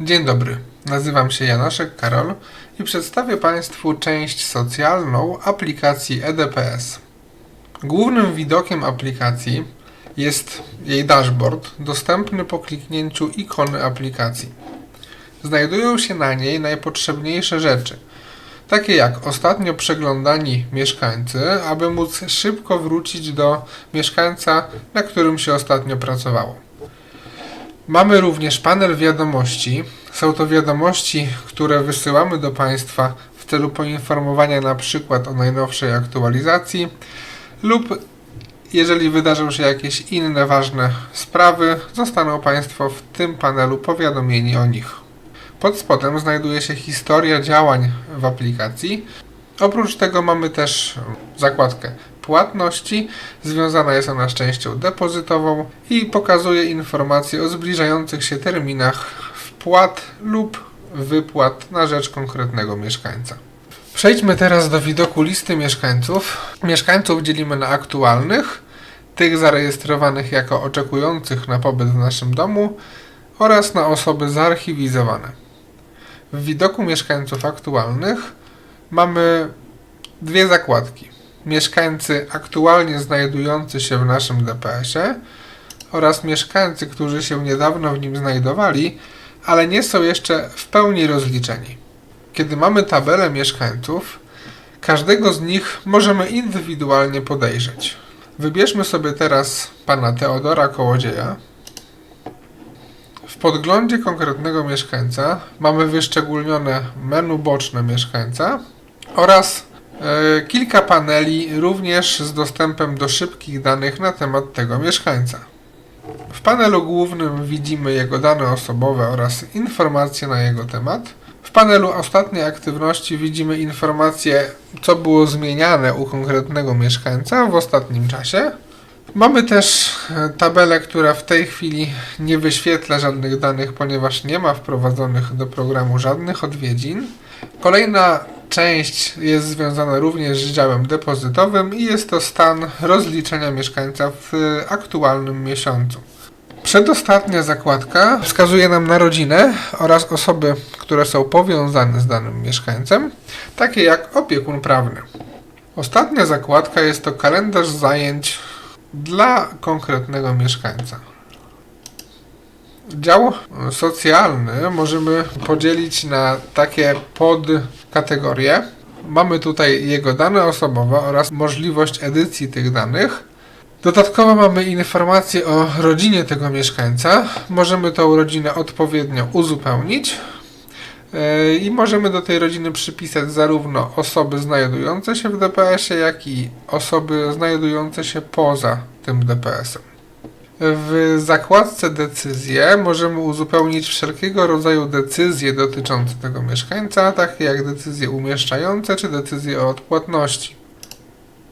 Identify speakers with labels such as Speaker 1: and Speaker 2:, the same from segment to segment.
Speaker 1: Dzień dobry, nazywam się Janaszek Karol i przedstawię Państwu część socjalną aplikacji EDPS. Głównym widokiem aplikacji jest jej dashboard, dostępny po kliknięciu ikony aplikacji. Znajdują się na niej najpotrzebniejsze rzeczy, takie jak ostatnio przeglądani mieszkańcy, aby móc szybko wrócić do mieszkańca, na którym się ostatnio pracowało. Mamy również panel wiadomości. Są to wiadomości, które wysyłamy do Państwa w celu poinformowania na przykład o najnowszej aktualizacji lub jeżeli wydarzą się jakieś inne ważne sprawy, zostaną Państwo w tym panelu powiadomieni o nich. Pod spodem znajduje się historia działań w aplikacji. Oprócz tego mamy też zakładkę płatności. Związana jest ona z częścią depozytową i pokazuje informacje o zbliżających się terminach wpłat lub wypłat na rzecz konkretnego mieszkańca. Przejdźmy teraz do widoku listy mieszkańców. Mieszkańców dzielimy na aktualnych, tych zarejestrowanych jako oczekujących na pobyt w naszym domu oraz na osoby zarchiwizowane. W widoku mieszkańców aktualnych mamy dwie zakładki. Mieszkańcy aktualnie znajdujący się w naszym DPS-ie oraz mieszkańcy, którzy się niedawno w nim znajdowali, ale nie są jeszcze w pełni rozliczeni. Kiedy mamy tabelę mieszkańców, każdego z nich możemy indywidualnie podejrzeć. Wybierzmy sobie teraz pana Teodora Kołodzieja. W podglądzie konkretnego mieszkańca mamy wyszczególnione menu boczne mieszkańca oraz kilka paneli również z dostępem do szybkich danych na temat tego mieszkańca. W panelu głównym widzimy jego dane osobowe oraz informacje na jego temat. W panelu ostatniej aktywności widzimy informacje, co było zmieniane u konkretnego mieszkańca w ostatnim czasie. Mamy też e, tabelę, która w tej chwili nie wyświetla żadnych danych, ponieważ nie ma wprowadzonych do programu żadnych odwiedzin. Kolejna część jest związana również z działem depozytowym i jest to stan rozliczenia mieszkańca w aktualnym miesiącu. Przedostatnia zakładka wskazuje nam na rodzinę oraz osoby, które są powiązane z danym mieszkańcem, takie jak opiekun prawny. Ostatnia zakładka jest to kalendarz zajęć dla konkretnego mieszkańca. Dział socjalny możemy podzielić na takie podkategorie. Mamy tutaj jego dane osobowe oraz możliwość edycji tych danych. Dodatkowo mamy informacje o rodzinie tego mieszkańca. Możemy tą rodzinę odpowiednio uzupełnić. Yy, I możemy do tej rodziny przypisać zarówno osoby znajdujące się w DPS-ie, jak i osoby znajdujące się poza tym DPS-em. W zakładce decyzje możemy uzupełnić wszelkiego rodzaju decyzje dotyczące tego mieszkańca, takie jak decyzje umieszczające czy decyzje o odpłatności.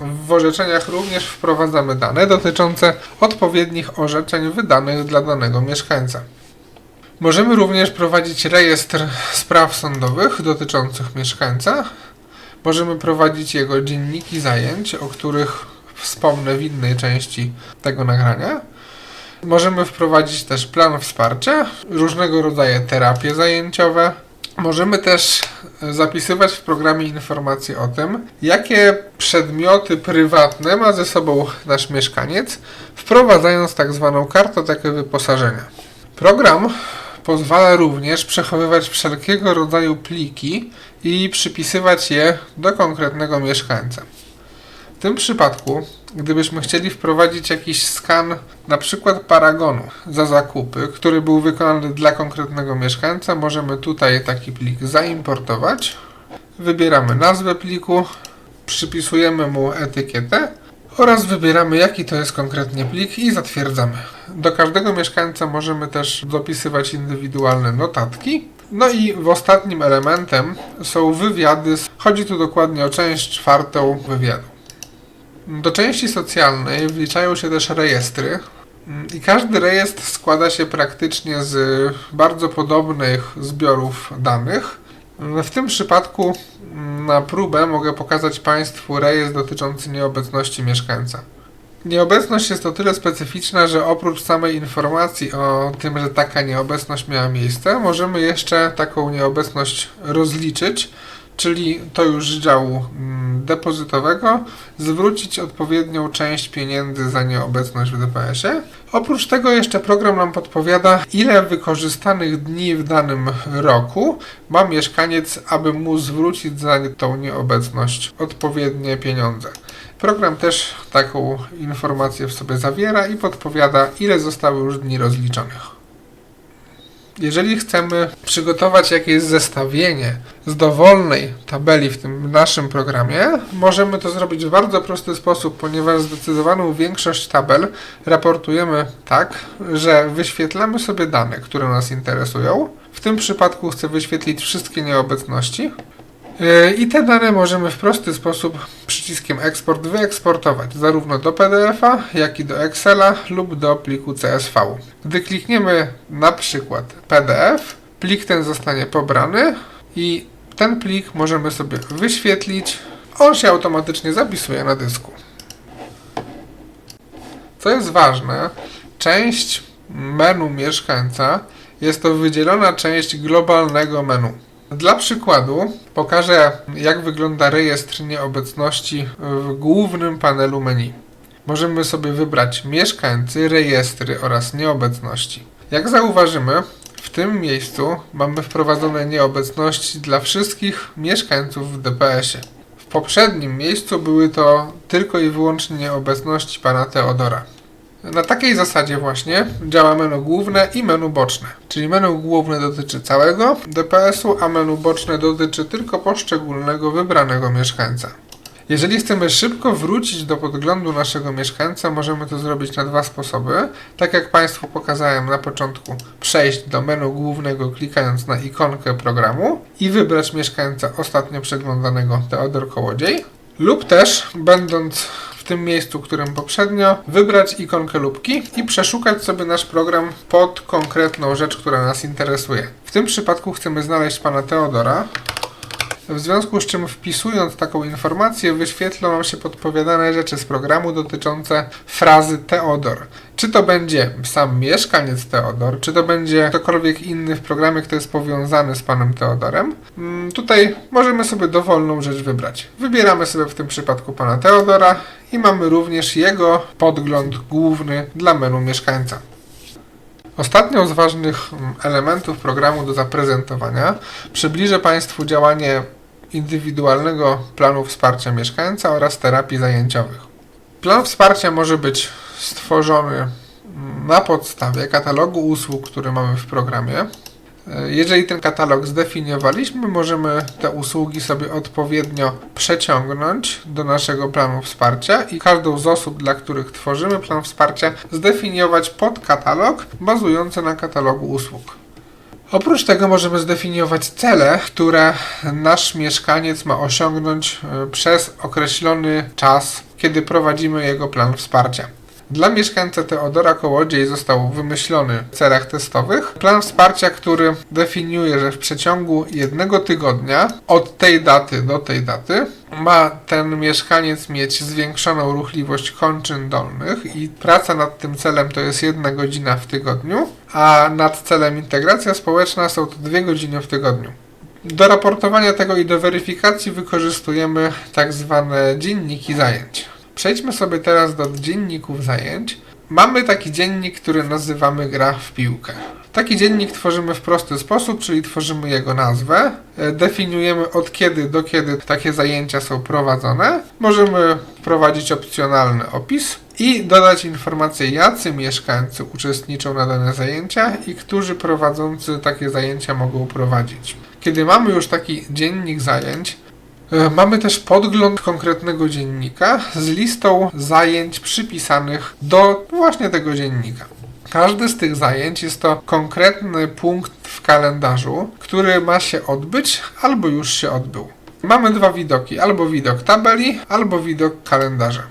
Speaker 1: W orzeczeniach również wprowadzamy dane dotyczące odpowiednich orzeczeń wydanych dla danego mieszkańca. Możemy również prowadzić rejestr spraw sądowych dotyczących mieszkańca. Możemy prowadzić jego dzienniki zajęć, o których wspomnę w innej części tego nagrania. Możemy wprowadzić też plan wsparcia, różnego rodzaju terapie zajęciowe. Możemy też zapisywać w programie informacje o tym, jakie przedmioty prywatne ma ze sobą nasz mieszkaniec, wprowadzając tak zwaną kartotekę wyposażenia. Program pozwala również przechowywać wszelkiego rodzaju pliki i przypisywać je do konkretnego mieszkańca. W tym przypadku, gdybyśmy chcieli wprowadzić jakiś skan, na przykład paragonu za zakupy, który był wykonany dla konkretnego mieszkańca, możemy tutaj taki plik zaimportować. Wybieramy nazwę pliku, przypisujemy mu etykietę oraz wybieramy jaki to jest konkretnie plik i zatwierdzamy. Do każdego mieszkańca możemy też dopisywać indywidualne notatki. No i w ostatnim elementem są wywiady. Chodzi tu dokładnie o część czwartą wywiadu. Do części socjalnej wliczają się też rejestry. I każdy rejestr składa się praktycznie z bardzo podobnych zbiorów danych. W tym przypadku na próbę mogę pokazać Państwu rejestr dotyczący nieobecności mieszkańca. Nieobecność jest o tyle specyficzna, że oprócz samej informacji o tym, że taka nieobecność miała miejsce, możemy jeszcze taką nieobecność rozliczyć, czyli to już działu mm, depozytowego, zwrócić odpowiednią część pieniędzy za nieobecność w DPS-ie. Oprócz tego jeszcze program nam podpowiada, ile wykorzystanych dni w danym roku ma mieszkaniec, aby mu zwrócić za tą nieobecność odpowiednie pieniądze. Program też taką informację w sobie zawiera i podpowiada, ile zostało już dni rozliczonych. Jeżeli chcemy przygotować jakieś zestawienie z dowolnej tabeli w tym naszym programie, możemy to zrobić w bardzo prosty sposób, ponieważ zdecydowaną większość tabel raportujemy tak, że wyświetlamy sobie dane, które nas interesują. W tym przypadku chcę wyświetlić wszystkie nieobecności. Yy, I te dane możemy w prosty sposób przyciskiem eksport wyeksportować zarówno do PDF-a, jak i do Excela lub do pliku CSV. Gdy klikniemy na przykład PDF, plik ten zostanie pobrany i ten plik możemy sobie wyświetlić. On się automatycznie zapisuje na dysku. Co jest ważne, część menu mieszkańca jest to wydzielona część globalnego menu. Dla przykładu pokażę, jak wygląda rejestr nieobecności w głównym panelu menu. Możemy sobie wybrać mieszkańcy, rejestry oraz nieobecności. Jak zauważymy, w tym miejscu mamy wprowadzone nieobecności dla wszystkich mieszkańców w DPS-ie. W poprzednim miejscu były to tylko i wyłącznie nieobecności pana Teodora. Na takiej zasadzie właśnie działa menu główne i menu boczne. Czyli menu główne dotyczy całego DPS-u, a menu boczne dotyczy tylko poszczególnego wybranego mieszkańca. Jeżeli chcemy szybko wrócić do podglądu naszego mieszkańca, możemy to zrobić na dwa sposoby. Tak jak Państwu pokazałem na początku, przejść do menu głównego klikając na ikonkę programu i wybrać mieszkańca ostatnio przeglądanego Teodor Kołodziej. Lub też, będąc tym miejscu, którym poprzednio, wybrać ikonkę lubki i przeszukać sobie nasz program pod konkretną rzecz, która nas interesuje. W tym przypadku chcemy znaleźć pana Teodora. W związku z czym wpisując taką informację wyświetlą nam się podpowiadane rzeczy z programu dotyczące frazy Teodor. Czy to będzie sam mieszkaniec Teodor, czy to będzie ktokolwiek inny w programie, kto jest powiązany z panem Teodorem. Mm, Tutaj możemy sobie dowolną rzecz wybrać. Wybieramy sobie w tym przypadku pana Teodora i mamy również jego podgląd główny dla menu mieszkańca. Ostatnią z ważnych mm, elementów programu do zaprezentowania przybliżę Państwu działanie indywidualnego planu wsparcia mieszkańca oraz terapii zajęciowych. Plan wsparcia może być stworzony na podstawie katalogu usług, który mamy w programie. Jeżeli ten katalog zdefiniowaliśmy, możemy te usługi sobie odpowiednio przeciągnąć do naszego planu wsparcia i każdą z osób, dla których tworzymy plan wsparcia, zdefiniować podkatalog bazujący na katalogu usług. Oprócz tego możemy zdefiniować cele, które nasz mieszkaniec ma osiągnąć e, przez określony czas, kiedy prowadzimy jego plan wsparcia. Dla mieszkańca Teodora Kołodziej został wymyślony w celach testowych plan wsparcia, który definiuje, że w przeciągu jednego tygodnia od tej daty do tej daty ma ten mieszkaniec mieć zwiększoną ruchliwość kończyn dolnych i praca nad tym celem to jest jedna godzina w tygodniu, a nad celem integracja społeczna są to dwie godziny w tygodniu. Do raportowania tego i do weryfikacji wykorzystujemy tak zwane dzienniki zajęć. Przejdźmy sobie teraz do dzienników zajęć. Mamy taki dziennik, który nazywamy gra w piłkę. Taki dziennik tworzymy w prosty sposób, czyli tworzymy jego nazwę, e, definiujemy od kiedy do kiedy takie zajęcia są prowadzone. Możemy wprowadzić opcjonalny opis i dodać informację, jacy mieszkańcy uczestniczą na dane zajęcia i którzy prowadzący takie zajęcia mogą prowadzić. Kiedy mamy już taki dziennik zajęć, Mamy też podgląd konkretnego dziennika z listą zajęć przypisanych do właśnie tego dziennika. Każdy z tych zajęć jest to konkretny punkt w kalendarzu, który ma się odbyć albo już się odbył. Mamy dwa widoki, albo widok tabeli, albo widok kalendarza.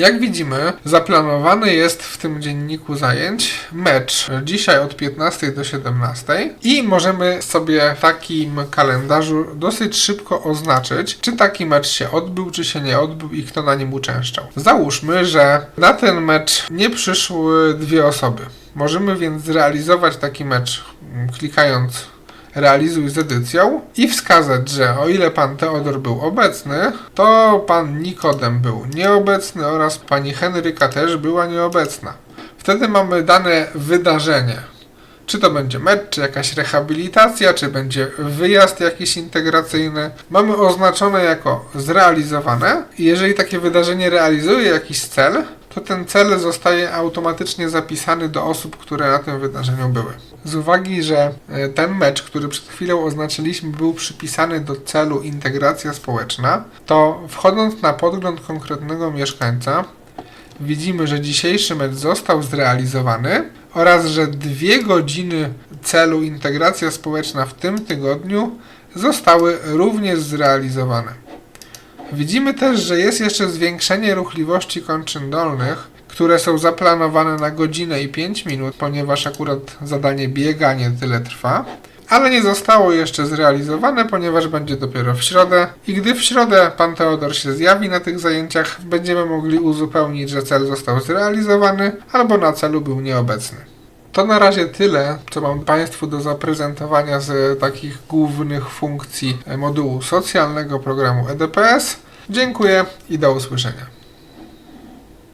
Speaker 1: Jak widzimy, zaplanowany jest w tym dzienniku zajęć mecz dzisiaj od 15 do 17 i możemy sobie w takim kalendarzu dosyć szybko oznaczyć, czy taki mecz się odbył, czy się nie odbył i kto na nim uczęszczał. Załóżmy, że na ten mecz nie przyszły dwie osoby. Możemy więc zrealizować taki mecz klikając realizuj z edycją i wskazać, że o ile pan Teodor był obecny, to pan Nikodem był nieobecny oraz pani Henryka też była nieobecna. Wtedy mamy dane wydarzenie. Czy to będzie mecz, czy jakaś rehabilitacja, czy będzie wyjazd jakiś integracyjny. Mamy oznaczone jako zrealizowane i jeżeli takie wydarzenie realizuje jakiś cel, to ten cel zostaje automatycznie zapisany do osób, które na tym wydarzeniu były. Z uwagi, że e, ten mecz, który przed chwilą oznaczyliśmy, był przypisany do celu integracja społeczna, to wchodząc na podgląd konkretnego mieszkańca, widzimy, że dzisiejszy mecz został zrealizowany oraz że dwie godziny celu integracja społeczna w tym tygodniu zostały również zrealizowane. Widzimy też, że jest jeszcze zwiększenie ruchliwości kończyn dolnych, które są zaplanowane na godzinę i 5 minut, ponieważ akurat zadanie bieganie tyle trwa. Ale nie zostało jeszcze zrealizowane, ponieważ będzie dopiero w środę. I gdy w środę pan Teodor się zjawi na tych zajęciach, będziemy mogli uzupełnić, że cel został zrealizowany albo na celu był nieobecny. To na razie tyle, co mam Państwu do zaprezentowania z takich głównych funkcji modułu socjalnego programu EDPS. Dziękuję i do usłyszenia.